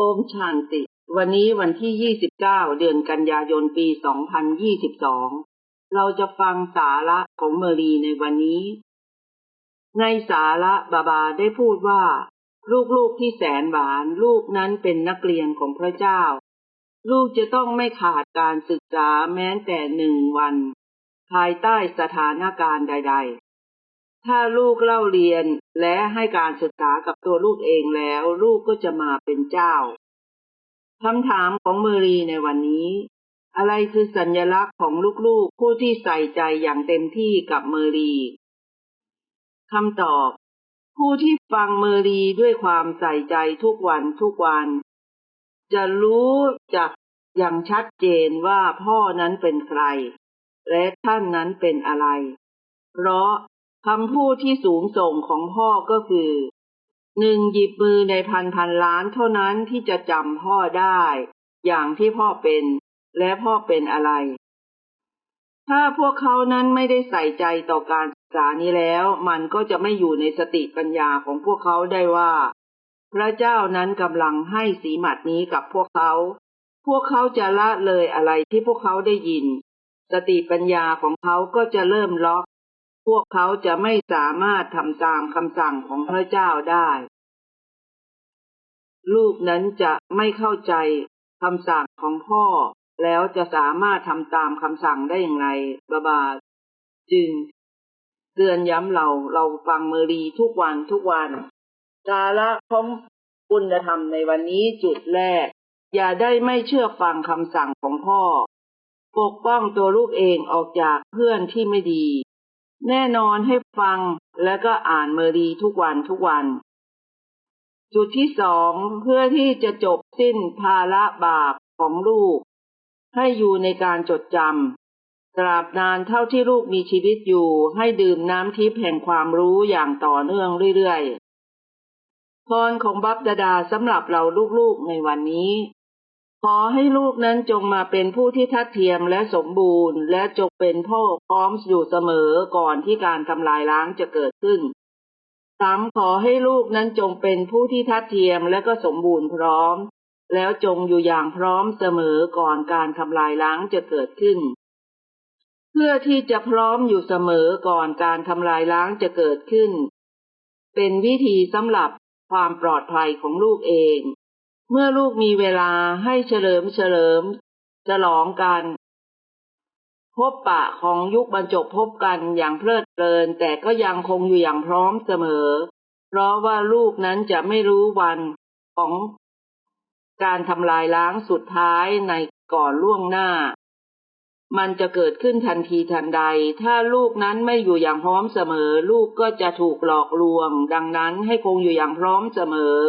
โอมชานติ วันนี้วันที่ 29 เดือนกันยายนปี 2022 เราจะฟังสาระของเมรีในวันนี้ ในสาระบาบาได้พูดว่า ลูกๆที่แสนหวานลูกนั้นเป็นนักเรียนของพระเจ้า ลูกจะต้องไม่ขาดการศึกษาแม้แต่หนึ่งวัน ภายใต้สถานการณ์ใดๆ ถ้าลูกเล่าเรียนและให้การศึกษากับตัวลูกเองแล้ว ลูกก็จะมาเป็นเจ้าคำถามของเมรีในวันนี้ อะไรคือสัญลักษณ์ของลูกๆ ผู้ที่ใส่ใจอย่างเต็มที่กับเมรีคำตอบ ผู้ที่ฟังเมรีด้วยความใส่ใจทุกวันทุกวัน จะรู้จักอย่างชัดเจนว่าพ่อนั้นเป็นใคร และท่านนั้นเป็นอะไร เพราะ คำพูดที่สูงส่งของพ่อก็คือหนึ่งหยิบมือในพันพันล้านเท่านั้นที่จะจำพ่อได้ อย่างที่พ่อเป็นและพ่อเป็นอะไร ถ้าพวกเขานั้นไม่ได้ใส่ใจต่อการศึกษานี้แล้ว มันก็จะไม่อยู่ในสติปัญญาของพวกเขาได้ว่า พระเจ้านั้นกำลังให้สีหมัดนี้กับพวกเขา พวกเขาจะละเลยอะไรที่พวกเขาได้ยิน สติปัญญาของเขาก็จะเริ่มล็อก พวกเขาจะไม่สามารถทำตามคำสั่งของพระเจ้าได้ ลูกนั้นจะไม่เข้าใจคำสั่งของพ่อ แล้วจะสามารถทำตามคำสั่งได้อย่างไรบาบา จึงเตือนย้ำเราเราฟังเมรีทุกวันทุกวันสาระของคุณธรรมในวันนี้จุดแรก อย่าได้ไม่เชื่อฟังคำสั่งของพ่อ ปกป้องตัวลูกเองออกจากเพื่อนที่ไม่ดี แน่นอนให้ฟังและก็อ่านเมรีทุกวันทุกวัน จุดที่สองเพื่อที่จะจบสิ้นภาระบาปของลูก ให้อยู่ในการจดจำตราบนานเท่าที่ลูกมีชีวิตอยู่ให้ดื่มน้ำทิพย์แห่งความรู้อย่างต่อเนื่องเรื่อยๆพรของบัพดาดาสำหรับเราลูกๆในวันนี้ ขอให้ลูกนั้นจงมาเป็นผู้ที่ทัดเทียมและสมบูรณ์ และจงเป็นพ่อพร้อมอยู่เสมอก่อนที่การทำลายล้างจะเกิดขึ้นสามขอให้ลูกนั้นจงเป็นผู้ที่ทัดเทียมและก็สมบูรณ์พร้อม แล้วจงอยู่อย่างพร้อมเสมอก่อนการทำลายล้างจะเกิดขึ้น เพื่อที่จะพร้อมอยู่เสมอก่อนการทำลายล้างจะเกิดขึ้น เป็นวิธีสำหรับความปลอดภัยของลูกเอง เมื่อลูกมีเวลาให้เฉลิมเฉลิมฉลองกัน พบปะของยุคบรรจบพบกันอย่างเพลิดเพลิน แต่ก็ยังคงอยู่อย่างพร้อมเสมอ เพราะว่าลูกนั้นจะไม่รู้วันของการทำลายล้างสุดท้ายในก่อนล่วงหน้า มันจะเกิดขึ้นทันทีทันใด ถ้าลูกนั้นไม่อยู่อย่างพร้อมเสมอ ลูกก็จะถูกหลอกลวง ดังนั้นให้คงอยู่อย่างพร้อมเสมอ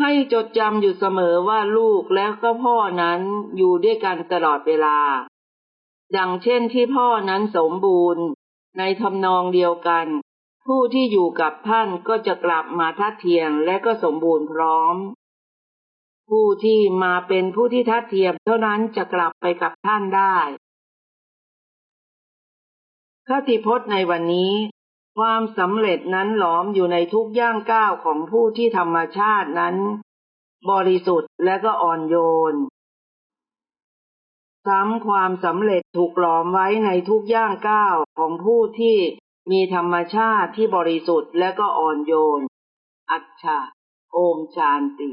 ให้จดจำอยู่เสมอว่าลูกและก็พ่อนั้นอยู่ด้วยกันตลอดเวลา ดังเช่นที่พ่อนั้นสมบูรณ์ ในทำนองเดียวกัน ผู้ที่อยู่กับท่านก็จะกลับมาทัดเทียมและก็สมบูรณ์พร้อม ผู้ที่มาเป็นผู้ที่ทัดเทียมเท่านั้นจะกลับไปกับท่านได้คติพจน์ในวันนี้ ความสำเร็จนั้นหลอมอยู่ในทุกย่างก้าวของผู้ที่ธรรมชาตินั้น บริสุทธิ์และก็อ่อนโยน ซ้ำความสำเร็จถูกหลอมไว้ในทุกย่างก้าวของผู้ที่มีธรรมชาติที่บริสุทธิ์และก็อ่อนโยน อัจฉาโอมชานติ